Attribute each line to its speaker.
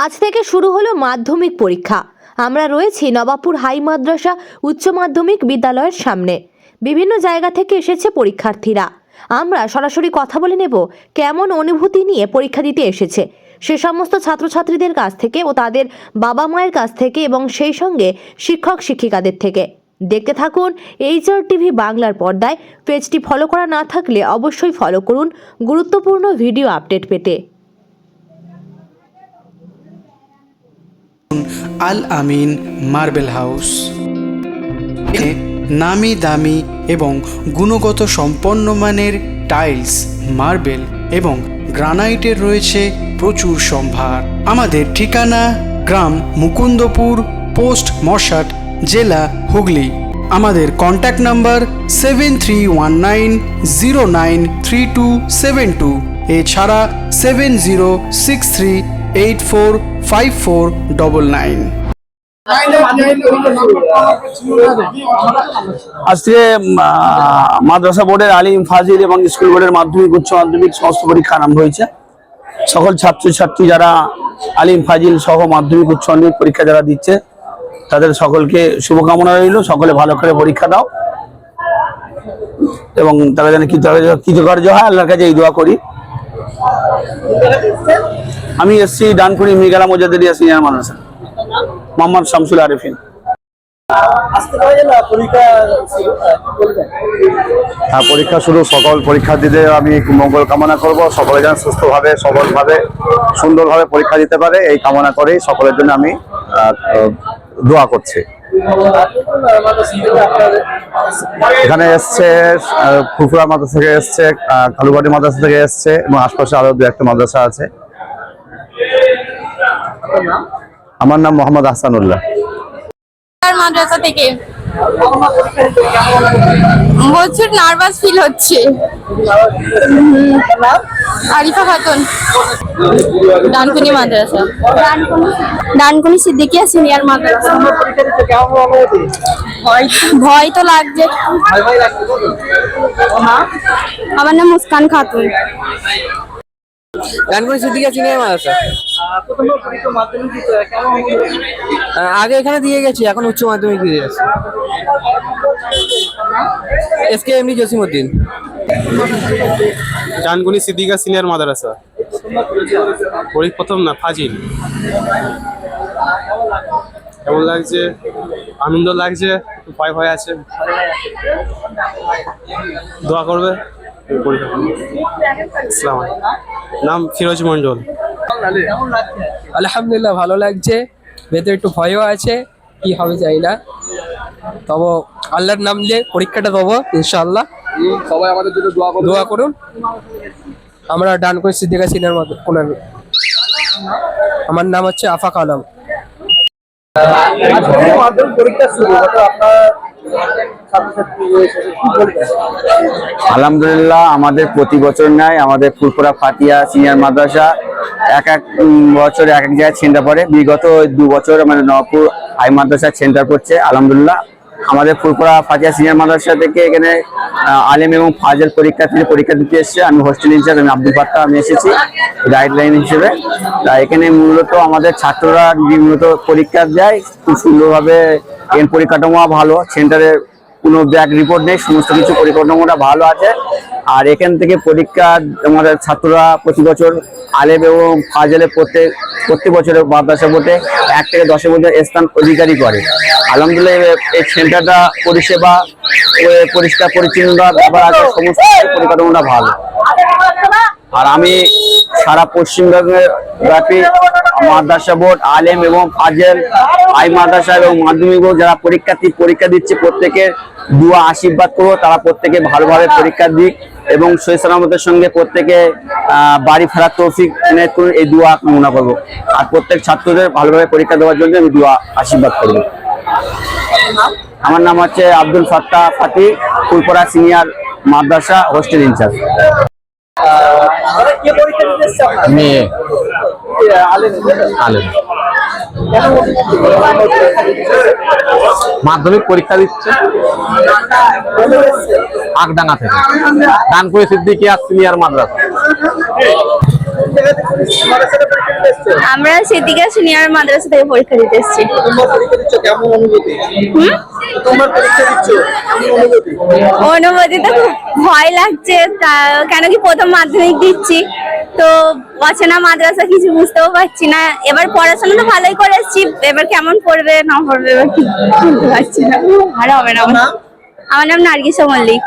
Speaker 1: আজ থেকে শুরু হলো মাধ্যমিক পরীক্ষা। আমরা রয়েছি নবাবপুর হাই মাদ্রাসা উচ্চ মাধ্যমিক বিদ্যালয়ের সামনে। বিভিন্ন জায়গা থেকে এসেছে পরীক্ষার্থীরা। আমরা সরাসরি কথা বলে নেব কেমন অনুভূতি নিয়ে পরীক্ষা দিতে এসেছে। সে সমস্ত ছাত্রছাত্রীদের কাছ থেকে ও তাদের বাবা মায়ের কাছ থেকে এবং সেই সঙ্গে শিক্ষক শিক্ষিকাদের থেকে। দেখতে থাকুন এইচআর টিভি বাংলার পর্দায়। পেজটি ফলো করা না থাকলে অবশ্যই ফলো করুন। গুরুত্বপূর্ণ ভিডিও আপডেট পেতে।
Speaker 2: Al Amin marble house. নামি দামি এবং গুণগত সম্পন্ন মানের টাইলস, মার্বেল এবং গ্রানাইটের রয়েছে প্রচুর সম্ভার। আমাদের ঠিকানা গ্রাম মুকুন্দপুর, পোস্ট মশাট, জেলা হুগলি। আমাদের contact number seven three one nine zero nine three two seven two. এছাড়া seven zero six three eight four five four double nine
Speaker 3: আজকে মাদ্রাসা বোর্ডের আলিম, ফাজিল এবং স্কুল বোর্ডের মাধ্যমিক, উচ্চ মাধ্যমিক সমস্ত পরীক্ষা আরম্ভ হয়েছে। সকল ছাত্রছাত্রী যারা আলিম, ফাজিল সহ মাধ্যমিক, উচ্চ মাধ্যমিক পরীক্ষা যারা দিচ্ছে, তাদের সকলকে শুভকামনা রইল। সকলে ভালো করে পরীক্ষা দাও। এবং তারা যেন কৃতকার্য হয়। আল্লাহর কাছে এই দোয়া করি। আমি এসছি ডানকুনি মৃগালা মজাদিয়া সিনিয়র মাদ্রাসা। মোহাম্মদ শামসুল আরিফিন।
Speaker 4: হ্যাঁ পরীক্ষা শুরু সকল পরীক্ষার্থীদের আমি মঙ্গল কামনা করব। সকলে যেন সুস্থভাবে সবলভাবে সুন্দরভাবে পরীক্ষা দিতে পারে এই কামনা করেই সকলের জন্য আমি দোয়া করছি। এখানে এসছে ফুরফুরা মাদ্রাসা থেকে এসছে কালুবাড়ি মাদ্রাসা থেকে এসছে এবং আশপাশে আরও দু একটা মাদ্রাসা আছে। আমার নাম মোহাম্মদ আহসানুল্লাহ।
Speaker 5: মাদ্রাসা থেকে? প্রচুর নার্ভাস ফিল হচ্ছে। আরিফা খাতুন। ডানকুনি মাদ্রাসা। ডানকুনি সিদ্দিকিয়া সিনিয়র মাদ্রাসা। ভয় তো লাগছে। আমার নাম মুস্কান খাতুন।
Speaker 6: ডানকুনি সিদ্দিকা সিনিয়র মাদ্রাসা। আগে এখানে দিয়ে গেছি, এখন উচ্চ মাধ্যমিক দিয়ে যাচ্ছি এস কে এমনি জসিমুদ্দিন
Speaker 7: ডানগুনি সিদ্দিকা সিনিয়র মাদ্রাসা। পরি প্রথম না, ফাজিল। কেমন লাগছে? আনন্দ লাগছে? ভয় ভয় আছে? দোয়া করবে? পরীক্ষা করবে। আসসালামু আলাইকুম। নাম ফিরোজ মন্ডল
Speaker 6: আলহামদুলিল্লাহ ভালো লাগছে। ভেতরে একটু ভয়ও আছে কি হবে জানি না। তবে আল্লাহর নাম দিয়ে পরীক্ষাটা দেবো ইনশাআল্লাহ। সবাই আমাদের জন্য দোয়া করুন দোয়া করুন। আমরা ডানকুনি সিদ্দিকা সিনিয়র মাদ্রাসা আমার নাম হচ্ছে আফাক আলম।
Speaker 4: আলহামদুলিল্লাহ, আমাদের প্রতি বছর নাই আমাদের ফুলপুরা ফাতিয়া সিনিয়র মাদ্রাসা এক এক বছরে বছর এক এক জায়গায় সেন্টার পড়ে। বিগত দু বছর মানে নবপুর হাই মাদ্রাসা সেন্টার পড়ছে আলহামদুলিল্লাহ। আমাদের ফুলপুরা ফাজিয়া সিনিয়র মাদ্রাসা থেকে এখানে আলেম এবং ফাজেল পরীক্ষার্থীদের পরীক্ষা দিতে এসেছে। আমি হোস্টেল ইনচার্জ আমি আব্দুল পাত্তা আমি এসেছি গাইডলাইন হিসেবে। তা এখানে মূলত আমাদের ছাত্ররা মূলত পরীক্ষা দেয়, খুব সুন্দরভাবে এর পরিকাঠামো ভালো সেন্টারে কোনো ব্যাক রিপোর্ট নেই, সমস্ত কিছু পরিকাঠামোটা ভালো আছে। আর এখান থেকে পরীক্ষা আমাদের ছাত্ররা প্রতি বছর আলেব এবং ফাজেলে প্রত্যেক প্রতি বছরে মাদ্রাসা বোর্ডে এক থেকে দশের মধ্যে স্থান অধিকারী করে। আলহামদুলিল্লাহ এই- সেন্টারটা পরিষেবা পরিষ্কার পরিচ্ছন্নতা ব্যাপার আছে, সমস্ত পরিকাঠামোটা ভালো। আর আমি সারা পশ্চিমবঙ্গের ব্যাপী মাদ্রাসা বোর্ড, আলেম এবং ফাজেল, আই মাদ্রাসা এবং মাধ্যমিক বোর্ড যারা পরীক্ষার্থী, পরীক্ষা দিচ্ছে প্রত্যেকের দুয়া আশীর্বাদ করব, তারা প্রত্যেকে ভালোভাবে পরীক্ষা দিক এবং সহি সালামতের সঙ্গে প্রত্যেকে বাড়ি ফেরার তৌফিক এই দুয়া কামনা করব। আর প্রত্যেক ছাত্রদের ভালোভাবে পরীক্ষা দেওয়ার জন্য আমি দুয়া আশীর্বাদ করব। আমার নাম হচ্ছে আব্দুল ফাত্তা ফাতি ফুলপড়া সিনিয়র মাদ্রাসা হোস্টেল ইনচার্জ। মেয়ে আলেম। মাধ্যমিক পরীক্ষা দিচ্ছে। আগডাঙ্গা থেকে। ডানকুড়ি সিদ্দিকিয়া সিনিয়র মাদ্রাসা।
Speaker 5: আমরা সিদ্দিকা সিনিয়র মাদ্রাসা থেকে পরীক্ষা দিতে এসেছি।
Speaker 8: অনুভূতি?
Speaker 5: তো খুব ভয় লাগছে কেন কি প্রথম মাধ্যমিক দিচ্ছি? তো অচেনা মাদ্রাসা কিছু বুঝতেও পারছি না। এবার পড়াশোনা তো ভালোই করে এসেছি এবার কেমন পড়বে না পড়বে এবার কি বুঝতে পারছি না। আর হবে না। আমার নাম নার্গিসা মল্লিক।